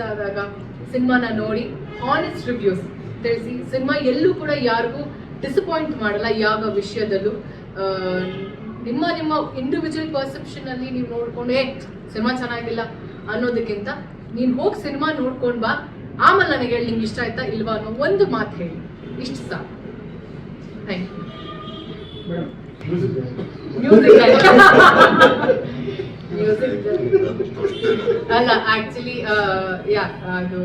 Release ಆದಾಗ ಸಿನಿಮಾನ ನೋಡಿ ಆನೆಸ್ಟ್ ರಿವ್ಯೂಸ್ ತಿಳಿಸಿ. ಸಿನಿಮಾ ಎಲ್ಲೂ ಕೂಡ ಯಾರಿಗೂ ಡಿಸಪಾಯಿಂಟ್ ಮಾಡಲ್ಲ ಯಾವ ವಿಷಯದಲ್ಲೂ. ನಿಮ್ಮ ನಿಮ್ಮ ಇಂಡಿವಿಜುವಲ್ ಪರ್ಸೆಪ್ಷನ್ ಅಲ್ಲಿ ನೀವು ನೋಡ್ಕೊಂಡು ಏ ಸಿನಿಮಾ ಚೆನ್ನಾಗಿಲ್ಲ ಅನ್ನೋದಕ್ಕಿಂತ ನೀನು ಹೋಗಿ ಸಿನಿಮಾ ನೋಡ್ಕೊಂಡ್ ಬಾ. ಆಮೇಲೆ ನನಗೆ ಹೇಳಿ ನಿಂಗೆ ಇಷ್ಟ ಆಯ್ತಾ ಇಲ್ವಾ ಅನ್ನೋ ಒಂದು ಮಾತು ಹೇಳಿ. ಇಷ್ಟು ಸಾಕು. ಥ್ಯಾಂಕ್ ಯು ಮ್ಯೂಸಿಕ್ ಅಲ್ಲ ಆಕ್ಚುಲಿ ಯಾ ಅದು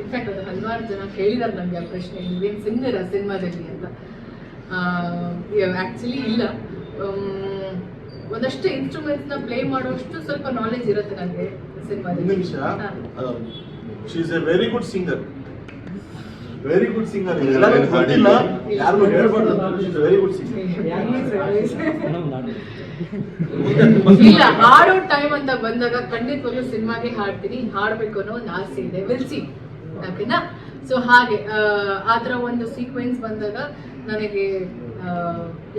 ಇನ್ಫ್ಯಾಕ್ಟ್ ಅದು ಹಲವಾರು ಜನ ಕೇಳಿದಾರೆ ನನಗೆ ಆ ಪ್ರಶ್ನೆ ನೀವೇನು ಸಿಂಗರ ಸಿನಿಮಾದಲ್ಲಿ ಅಂತ. ಆ್ಯಕ್ಚುಲಿ ಇಲ್ಲ. ಒಂದಷ್ಟು ಇನ್ಸ್ಟ್ರೂಮೆಂಟ್ಸ್ನ ಪ್ಲೇ ಮಾಡೋಷ್ಟು ಸ್ವಲ್ಪ ನಾಲೆಜ್ ಇರುತ್ತೆ ನನಗೆ ಸಿನಿಮಾದಲ್ಲಿ. She is a very good singer very good singer ಗೊತ್ತಿಲ್ಲ ಯಾರಿಗೂ ಹೇಳ್ಬಾರ್ದು ವೆರಿ ಗುಡ್ ಸಿಂಗರ್ ಇಲ್ಲ ಹಾಡೋ ಟೈಮ್ ಅಂತ ಬಂದಾಗ ಖಂಡಿತವಾಗ್ಲೂ ಸಿನಿಮಾಗೆ ಹಾಡ್ತೀನಿ. ಹಾಡ್ಬೇಕು ಅನ್ನೋ ಒಂದು ಆಸೆ ಇದೆ. ವಿಲ್ಸಿ ಓಕೆನಾ ಸೊ ಹಾಗೆ ಆ ಥರ ಒಂದು ಸೀಕ್ವೆನ್ಸ್ ಬಂದಾಗ ನನಗೆ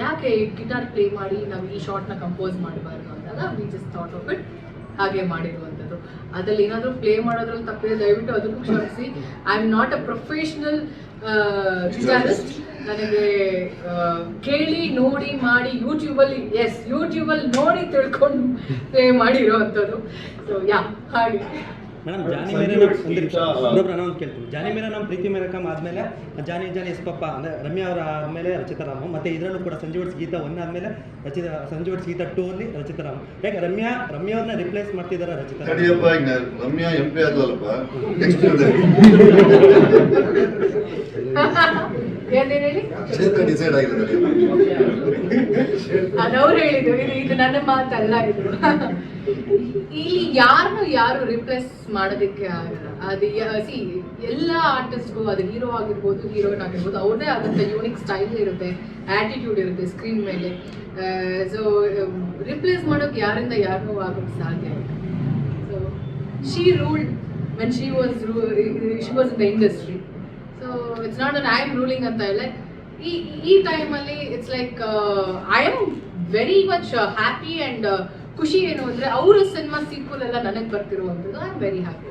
ಯಾಕೆ ಗಿಟಾರ್ ಪ್ಲೇ ಮಾಡಿ ನಾವು ಈ ಶಾರ್ಟ್ನ ಕಂಪೋಸ್ ಮಾಡಬಾರ್ದು ಅಂದಾಗ we just thought of it ಹಾಗೆ ಮಾಡಿರುವಂಥದ್ದು. ಅದ್ರಲ್ಲಿ ಏನಾದರೂ ಪ್ಲೇ ಮಾಡೋದ್ರಲ್ಲಿ ತಪ್ಪಿದೆ ದಯವಿಟ್ಟು ಅದಕ್ಕೂ ಕ್ಷಮಿಸಿ. I am not a professional guitarist ನನಗೆ ಕೇಳಿ, ನೋಡಿ, ಮಾಡಿ ಯೂಟ್ಯೂಬಲ್ಲಿ ಎಸ್ ಯೂಟ್ಯೂಬಲ್ಲಿ ನೋಡಿ ತಿಳ್ಕೊಂಡು ಪ್ಲೇ ಮಾಡಿರುವಂಥದ್ದು. ಸೊ ಯಾ ಹಾಗೆ. ಮೇಡಮ್ ಜಾನಿ ಮೇರೆ ಇನ್ನೊಬ್ರು ನಾನು ಒಂದು ಕೇಳ್ತೀನಿ. ಜಾನಿ ಮೇರೆ ನಮ್ಮ ಪ್ರೀತಿ ಮೇರಕಮ್ ಆದಮೇಲೆ ಜಾನಿ ಜಾನಿ ಎಸ್ ಪಪ್ಪ ಅಂದರೆ ರಮ್ಯಾ ಅವರ ಆದಮೇಲೆ ರಚಿತಾರಾಮ್ ಮತ್ತು ಇದರಲ್ಲೂ ಕೂಡ ಸಂಜು ವರ್ಸ್ ಗೀತ ಒನ್ ಆದಮೇಲೆ ರಚಿತ ಸಂಜು ವರ್ಸ್ ಗೀತ ಟೂ ಅಲ್ಲಿ ರಚಿತಾರಾಮ್ ಯಾಕೆ ರಮ್ಯಾ ರಮ್ಯಾ ಅವ್ರನ್ನ ರಿಪ್ಲೇಸ್ ಮಾಡ್ತಿದ್ದಾರೆ ಈಗ ರಮ್ಯಾ ಎಂ ಪಿ ಆಗಲ್ಲಪ್ಪ ಏನೇನು ಹೇಳಿ? ಕ್ಷೇತ್ರ ಡಿಸೈಡ್ ಆಗಿದೆ ಅದವ್ರು ಹೇಳಿದ್ದು. ಇದು ಇದು ನನ್ನ ಮಾತಲ್ಲ ಇದು. ಇಲ್ಲಿ ಯಾರನ್ನು ಯಾರು ರಿಪ್ಲೇಸ್ ಮಾಡೋದಕ್ಕೆ ಆಗಲ್ಲ. ಅದು ಸಿ ಎಲ್ಲ ಆರ್ಟಿಸ್ಟ್ಗೂ ಅದು ಹೀರೋ ಆಗಿರ್ಬೋದು ಹೀರೋಯಿನ್ ಆಗಿರ್ಬೋದು ಅವ್ರದೇ ಆದಂಥ ಯೂನಿಕ್ ಸ್ಟೈಲ್ ಇರುತ್ತೆ ಆಟಿಟ್ಯೂಡ್ ಇರುತ್ತೆ ಸ್ಕ್ರೀನ್ ಮೇಲೆ. ಸೊ ರಿಪ್ಲೇಸ್ ಮಾಡೋಕೆ ಯಾರಿಂದ ಯಾರಿಗೂ ಆಗೋಕ್ಕೆ ಸಾಧ್ಯ ಇಲ್ಲ. So she ruled when she was she was in the industry it's not uh I am ruling ಅಂತ ಇಲ್ಲ. ಈ ಈ ಟೈಮಲ್ಲಿ it's like I am very much happy and ಖುಷಿ ಏನು ಅಂದರೆ ಅವರ ಸಿನಿಮಾ ಸೀಕ್ವಲ್ ಎಲ್ಲ ನನಗೆ ಬರ್ತಿರುವಂಥದ್ದು. ಐ ಆಮ್ ವೆರಿ ಹ್ಯಾಪಿ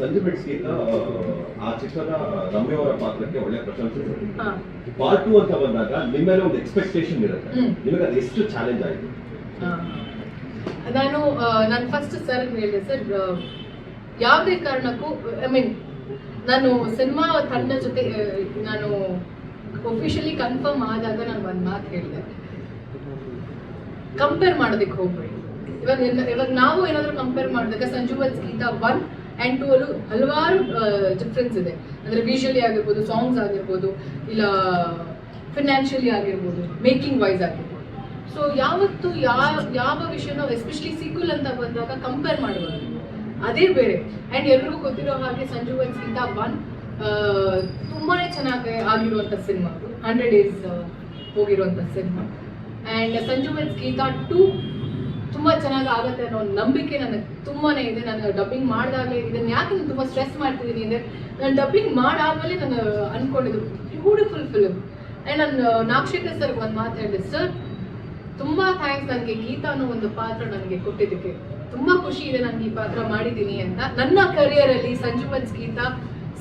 ಸಂಜೆ ಬೆಟ್ಸ್ಗೀತ ಆ ಚಿತ್ರದ ರಮ್ಯ ಅವರ ಪಾತ್ರಕ್ಕೆ ಒಳ್ಳೆ ಪ್ರಶಂಸೆ. ಪಾರ್ಟ್ ಟು ಅಂತ ಬಂದಾಗ ನಿಮ್ಮ ಮೇಲೆ ಒಂದು ಎಕ್ಸ್ಪೆಕ್ಟೇಷನ್ ಇರುತ್ತೆ. ನಿಮಗೆ ಅದು ಎಷ್ಟು ಚಾಲೆಂಜ್ ಆಯಿತು? ನಾನು ನಾನು ಫಸ್ಟ್ ಸರ್ ಹೇಳಿದೆ ಸರ್ ಯಾವುದೇ ಕಾರಣಕ್ಕೂ ಐ ಮೀನ್ ನಾನು ಸಿನಿಮಾ ತಂಡ ಜೊತೆ ನಾನು ಒಫಿಷಿಯಲಿ ಕನ್ಫರ್ಮ್ ಆದಾಗ ನಾನು ಒಂದು ಮಾತು ಹೇಳಿದೆ. ಕಂಪೇರ್ ಮಾಡೋದಕ್ಕೆ ಹೋಗ್ಬೇಡಿ. ಇವಾಗ ಇವಾಗ ನಾವು ಏನಾದರೂ ಕಂಪೇರ್ ಮಾಡಿದಾಗ Sanju Geetha Geetha one and two ಅಲ್ಲೂ ಹಲವಾರು ಡಿಫ್ರೆನ್ಸ್ ಇದೆ. ಅಂದರೆ ವಿಷುವಲಿ ಆಗಿರ್ಬೋದು ಸಾಂಗ್ಸ್ ಆಗಿರ್ಬೋದು, ಇಲ್ಲ ಫಿನಾನ್ಷಿಯಲಿ ಆಗಿರ್ಬೋದು ಮೇಕಿಂಗ್ ವೈಸ್ ಆಗಿರ್ಬೋದು. ಸೊ ಯಾವತ್ತು ಯಾವ ಯಾವ ವಿಷಯನೋ ಎಸ್ಪೆಷಲಿ ಸೀಕ್ವಲ್ ಅಂತ ಬಂದಾಗ ಕಂಪೇರ್ ಮಾಡಬಾರ್ದು ಅದೇ ಬೇರೆ. ಆ್ಯಂಡ್ ಎಲ್ರಿಗೂ ಗೊತ್ತಿರೋ ಹಾಗೆ ಸಂಜು ವನ್ಸ್ ಗೀತ ಒನ್ ತುಂಬಾ ಚೆನ್ನಾಗಿ ಆಗಿರುವಂಥ ಸಿನಿಮಾ ಅದು. Hundred days ಹೋಗಿರುವಂಥ cinema and Sanju weds Geetha two ತುಂಬ ಚೆನ್ನಾಗಿ ಆಗುತ್ತೆ ಅನ್ನೋ ನಂಬಿಕೆ ನನಗೆ ತುಂಬಾ ಇದೆ. ನಾನು ಡಬ್ಬಿಂಗ್ ಮಾಡಿದಾಗಲೇ ಇದನ್ನು ಯಾಕೆ ನಾನು ತುಂಬ ಸ್ಟ್ರೆಸ್ ಮಾಡ್ತಿದ್ದೀನಿ ಅಂದರೆ, ನಾನು ಡಬ್ಬಿಂಗ್ ಮಾಡಾದ್ಮೇಲೆ ನಾನು ಅಂದ್ಕೊಂಡಿದ್ದು ಬ್ಯೂಟಿಫುಲ್ ಫಿಲ್ಮ್ ಆ್ಯಂಡ್ ನಾನು ನಾಗಶೇಖರ್ ಸರ್ ಒಂದು ಮಾತು ಹೇಳಿದೆ ಸರ್ ತುಂಬ ಥ್ಯಾಂಕ್ಸ್ ನನಗೆ. ಗೀತಾ ಅನ್ನೋ ಒಂದು ಪಾತ್ರ ನನಗೆ ಕೊಟ್ಟಿದ್ದಕ್ಕೆ. ತುಂಬ ಖುಷಿ ಇದೆ ನಾನು ಈ ಪಾತ್ರ ಮಾಡಿದ್ದೀನಿ ಅಂತ. ನನ್ನ ಕರಿಯರಲ್ಲಿ ಸಂಜು ಸಂಜುಮನ್ಸ್ ಗೀತಾ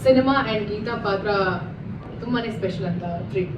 ಸಿನಿಮಾ ಆ್ಯಂಡ್ ಗೀತಾ ಪಾತ್ರ ತುಂಬಾ ಸ್ಪೆಷಲ್ ಅಂತ ಟ್ರೀಟ್